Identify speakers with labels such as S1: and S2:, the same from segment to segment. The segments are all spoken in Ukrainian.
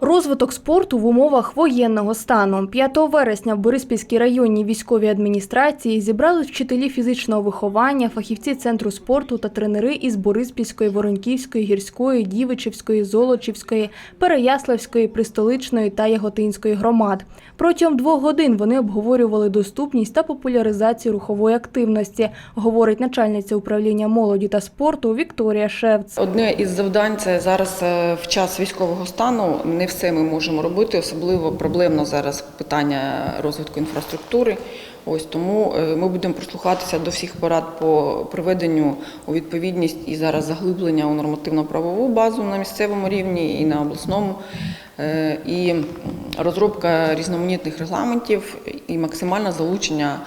S1: Розвиток спорту в умовах воєнного стану 5 вересня в Бориспільській районній військовій адміністрації зібрали вчителі фізичного виховання, фахівці центру спорту та тренери із Бориспільської, Воронківської, Гірської, Дівичівської, Золочівської, Переяславської, Пристоличної та Яготинської громад. Протягом двох годин вони обговорювали доступність та популяризацію рухової активності, говорить начальниця управління молоді та спорту Вікторія Шевц.
S2: Одне із завдань це зараз е, в час військового стану. Не все ми можемо робити, особливо проблемно зараз питання розвитку інфраструктури. Ось тому е, ми будемо прислухатися до всіх порад по приведенню у відповідність і зараз заглиблення у нормативно-правову базу на місцевому рівні і на обласному, Е, і розробка різноманітних регламентів і максимальне залучення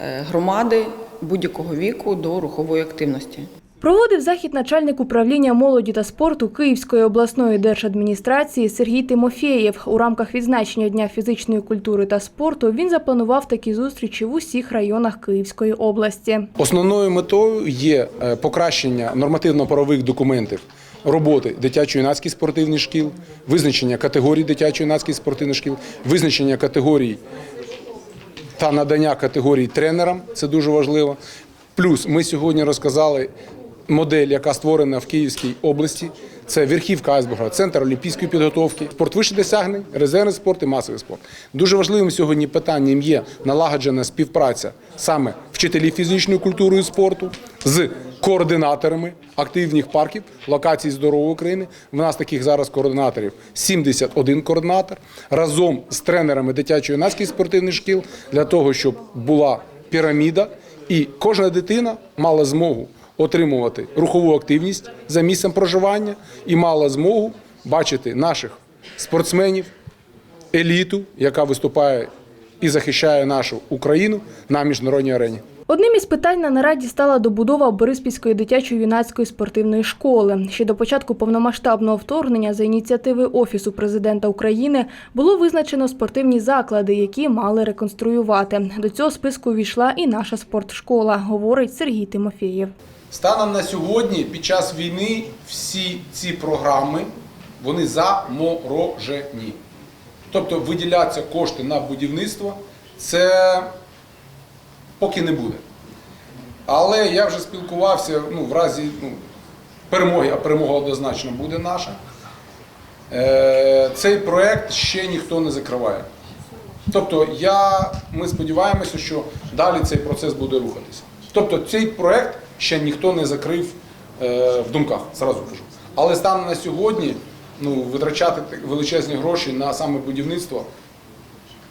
S2: е, громади будь-якого віку до рухової активності.
S1: Проводив захід начальник управління молоді та спорту Київської обласної держадміністрації Сергій Тимофєєв. У рамках відзначення Дня фізичної культури та спорту він запланував такі зустрічі в усіх районах Київської області.
S3: Основною метою є е, покращення нормативно-правових документів роботи дитячо-юнацьких спортивних шкіл, визначення категорій дитячо-юнацьких спортивних шкіл, визначення категорій та надання категорій тренерам. Це дуже важливо. Плюс ми сьогодні розказали модель, яка створена в Київській області. Це верхівка айсберга, центр олімпійської підготовки, спорт вищих досягнень, резервний спорт і масовий спорт. Дуже важливим сьогодні питанням є налагоджена співпраця саме вчителів фізичної культури і спорту з координаторами активних парків локацій здорової України. В нас таких зараз координаторів 71 координатор разом з тренерами дитячо-юнацьких спортивних шкіл для того, щоб була піраміда, і кожна дитина мала змогу отримувати рухову активність за місцем проживання і мала змогу бачити наших спортсменів, еліту, яка виступає і захищає нашу Україну на міжнародній арені.
S1: Одним із питань на нараді стала добудова Бориспільської дитячо-юнацької спортивної школи. Ще до початку повномасштабного вторгнення за ініціативи Офісу президента України було визначено спортивні заклади, які мали реконструювати. До цього списку увійшла і наша спортшкола, говорить Сергій Тимофєєв.
S3: Станом на сьогодні, під час війни, всі ці програми вони заморожені. Тобто виділяться кошти на будівництво, це поки не буде. Але я вже спілкувався ну, в разі ну, перемоги, а перемога однозначно буде наша. Е, цей проект ще ніхто не закриває. Тобто я, ми сподіваємося, що далі цей процес буде рухатися. Тобто цей проект ще ніхто не закрив е, в думках, зразу кажу. Але станом на сьогодні ну, витрачати величезні гроші на саме будівництво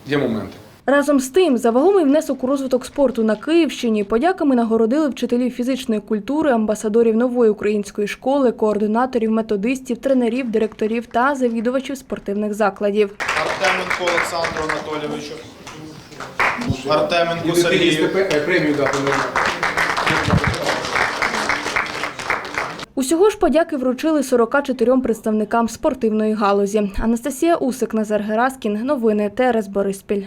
S3: є моменти.
S1: Разом з тим, за вагомий внесок у розвиток спорту на Київщині подяками нагородили вчителів фізичної культури, амбасадорів нової української школи, координаторів, методистів, тренерів, директорів та завідувачів спортивних закладів.
S4: Артеменко Олександру Анатолійовичу. Артеменку
S3: І
S4: Сергію.
S3: премію дати.
S1: Усього ж подяки вручили 44 представникам спортивної галузі. Анастасія Усик, Назар Гераскін. Новини ТРС Бориспіль.